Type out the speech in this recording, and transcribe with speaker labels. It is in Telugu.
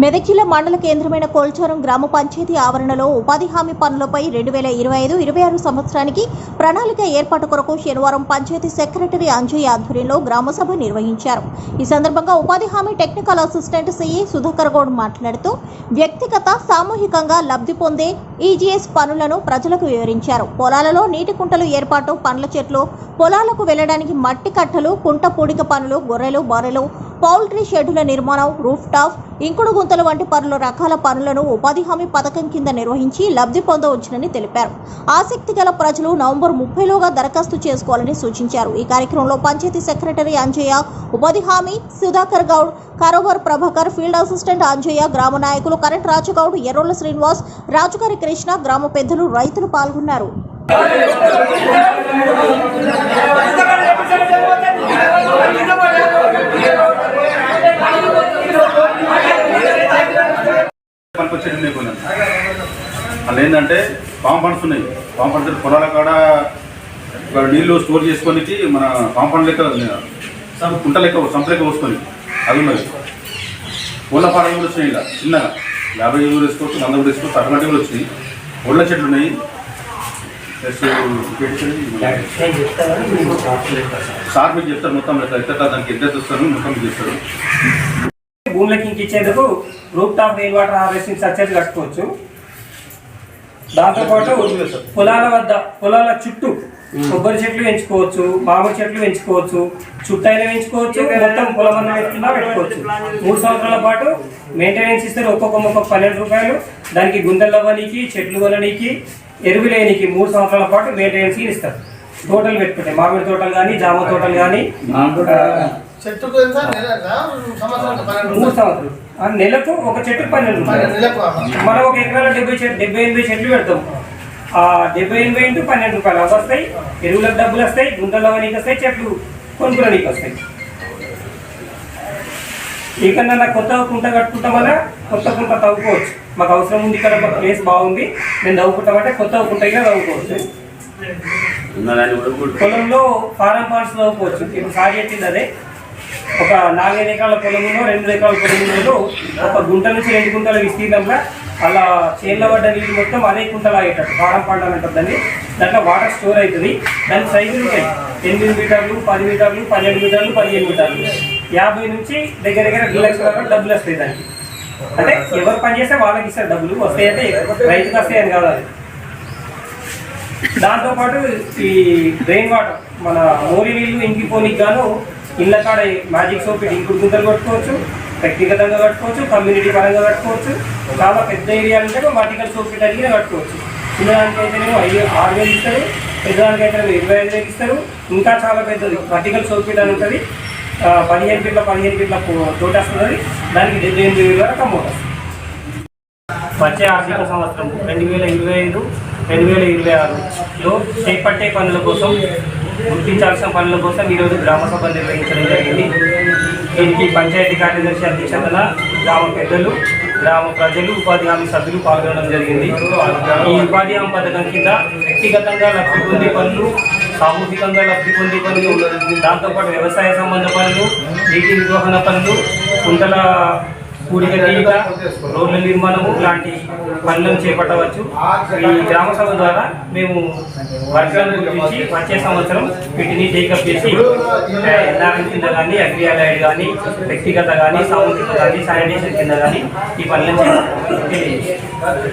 Speaker 1: మెదకిల మండల కేంద్రమైన కోల్చారం గ్రామ పంచాయతీ ఆవరణలో ఉపాధి హామీ పనులపై రెండు వేల ఇరవై ఐదు ఇరవై ఆరు సంవత్సరానికి ప్రణాళిక ఏర్పాటు కొరకు శనివారం పంచాయతీ సెక్రటరీ అంజయ్ ఆధ్వర్యంలో గ్రామసభ నిర్వహించారు. ఈ సందర్భంగా ఉపాధి హామీ technical assistant CE Sudhakar Goud మాట్లాడుతూ వ్యక్తిగత సామూహికంగా లబ్ధి పొందే ఈజీఎస్ పనులను ప్రజలకు వివరించారు. పొలాలలో నీటి కుంటలు ఏర్పాటు పండ్ల చెట్లు పొలాలకు వెళ్ళడానికి మట్టి కట్టలు కుంట పూడిక పనులు గొర్రెలు బర్రెలు పౌల్ట్రీ షెడ్ల నిర్మాణం రూఫ్ టాప్ ఇంకుడు గుంతలు వంటి పనులు రకాల పనులను ఉపాధి హామీ పథకం కింద నిర్వహించి లబ్ధి పొందవచ్చునని తెలిపారు. ఆసక్తి గల ప్రజలు నవంబర్ ముప్పైలోగా దరఖాస్తు చేసుకోవాలని సూచించారు. ఈ కార్యక్రమంలో పంచాయతీ సెక్రటరీ అంజయ్య ఉపాధి హామీ సుధాకర్ గౌడ్ కరోవర్ ప్రభాకర్ ఫీల్డ్ అసిస్టెంట్ అంజయ్య గ్రామ నాయకులు కరెంట్ రాజుగౌడ్ ఎర్రోల శ్రీనివాస్ రాజుగారి కృష్ణ గ్రామ పెద్దలు రైతులు పాల్గొన్నారు.
Speaker 2: పనికొచ్చేది ఉన్నాయి కొన్ని అలా ఏంటంటే కాంపౌండ్స్ ఉన్నాయి కాంపౌండ్స్ పొలాల కాడ నీళ్ళు స్టోర్ చేసుకోనికి మన కాంపౌండ్ లెక్క సం- కుంట లెక్క సంప లెక్క పోసుకొని. అది ఉన్నది కోళ్ళ పాడలు కూడా వచ్చినాయి ఇలా చిన్నగా. యాభై కూడా వేసుకోవచ్చు వంద కూడా వేసుకోవచ్చు అటువంటి కూడా వచ్చినాయి. ఒళ్ళ చెట్లు ఉన్నాయి. సార్ మీకు చెప్తారు మొత్తం లెక్క ఎంత దానికి ఎంత వస్తారు మొత్తం మీకు చెప్తారు
Speaker 3: భూములకి ఇంక ఇచ్చేందుకు roof top rain water harvesting structure కట్టుకోవచ్చు. దాంతోపాటు పొలాల వద్ద పొలాల చుట్టూ కొబ్బరి చెట్లు పెంచుకోవచ్చు మామిడి చెట్లు పెంచుకోవచ్చు చుట్టైనా పెంచుకోవచ్చు మొత్తం పొలం అన్న పెట్టుకోవచ్చు. మూడు సంవత్సరాల పాటు మెయింటెనెన్స్ ఇస్తారు ఒక్కొక్క మొక్క పన్నెండు రూపాయలు. దానికి గుంతలు అవ్వనీకి చెట్లు కొననీకి ఎరువులేనికి మూడు సంవత్సరాల పాటు మెయింటెనెన్స్ ఇస్తారు. తోటలు పెట్టుకుంటే మామిడి తోటలు కానీ జామ తోటలు కానీ.
Speaker 4: చెట్టుకు ఎంత? నెలకా?
Speaker 3: ఒక చెట్టు పన్నెండు. మనం ఒక ఎకరాల డెబ్బై చెట్లు డెబ్బై ఎనభై చెట్లు పెడతాం. ఆ డెబ్బై ఎనభై ఇంటూ పన్నెండు రూపాయలు అవి వస్తాయి. ఎరువులకు డబ్బులు వస్తాయి. గుంటలు అవ్వనీకి వస్తాయి. చెట్లు కొనుక్కోడానికి వస్తాయి. ఇకన్నా నాకు కొత్త కుంట కట్టుకుంటాం వల్ల కొత్త కుంట తవ్వుకోవచ్చు. మాకు అవసరం ఉంది ఇక్కడ మాకు ప్లేస్ బాగుంది. నేను తవ్వుకుంటామంటే కొత్త కుంట కూడా తవ్వుకోవచ్చు. పొలంలో ఫారం పాండ్స్ తవ్వుకోవచ్చు. ఇప్పుడు సాగు చెప్పింది అదే. ఒక నాలుగైదు ఎకరాల పొలంలో రెండు ఎకరాల పొలంలో ఒక గుంట నుంచి రెండు గుంటల విస్తీర్ణంలో అలా చేన్ల పడ్డ నీళ్ళు మొత్తం అదే గుంటలు ఆగేటట్టు కారం పంట అని దాన్ని దాంట్లో వాటర్ స్టోర్ అవుతుంది. దాని సైజులు ఉంటాయి ఎనిమిది మీటర్లు పది మీటర్లు పన్నెండు మీటర్లు పదిహేను మీటర్లు. యాభై నుంచి దగ్గర దగ్గర రెండు లక్షల వరకు డబ్బులు వస్తాయి దానికి. అంటే ఎవరు పని చేస్తే వాళ్ళకి ఇస్తారు డబ్బులు. వస్తాయంటే రైతుకి వస్తాయని కాదు అది. దాంతోపాటు ఈ డ్రైన్ వాటర్ మన మోరీ నీళ్ళు ఇంకిపోనికి గాను ఇళ్ళ కాడ మ్యాజిక్ సోప్ ఇంకుడు గుంతలు కట్టుకోవచ్చు వ్యక్తిగతంగా కట్టుకోవచ్చు కమ్యూనిటీ పరంగా కట్టుకోవచ్చు. చాలా పెద్ద ఏరియా ఉంటే వర్టికల్ సోప్ అడిగిన కట్టుకోవచ్చు. చిన్నదానికైతేనేమో ఐదు ఆరు వేలు ఇస్తారు. పెద్దదానికైతే ఇరవై ఐదు వేలు ఇస్తారు. ఇంకా చాలా పెద్దది. వర్టికల్ సోప్ అని ఉంటుంది. పదిహేను ఫీట్ల పదిహేను ఫీట్ల తోట వస్తుంది దానికి డెబ్బై ఎనిమిది వేల వరకు అమౌంట్ వచ్చే ఆర్థిక సంవత్సరం రెండు వేల ఇరవై ఐదు రెండు వేల ఇరవై ఆరులో చేపట్టే పనుల కోసం గుర్తించాల్సిన పనుల కోసం ఈరోజు గ్రామ సభ నిర్వహించడం జరిగింది. దీనికి పంచాయతీ కార్యదర్శి అధ్యక్షతన గ్రామ పెద్దలు గ్రామ ప్రజలు ఉపాధి హామీ సభ్యులు పాల్గొనడం జరిగింది. ఈ ఉపాధి హామీ పథకం కింద వ్యక్తిగతంగా లబ్ధి పొందే పనులు సామూహికంగా లబ్ధి పొందే పనులు దాంతోపాటు వ్యవసాయ సంబంధ పనులు నీటి నిర్వహణ పనులు కుంటల కూడిక రోడ్ల నిర్మాణము లాంటి పనులను చేపట్టవచ్చు. ఈ గ్రామ సభ ద్వారా మేము వర్గాలను గురించి వచ్చే సంవత్సరం వీటిని టేకప్ చేసి ఎన్ఆర్ఎం కింద కానీ అగ్రియాలైడ్ కానీ వ్యక్తిగత కానీ సామూహిక కానీ శానిటేషన్ కింద కానీ ఈ పనులను చేపట్టాలి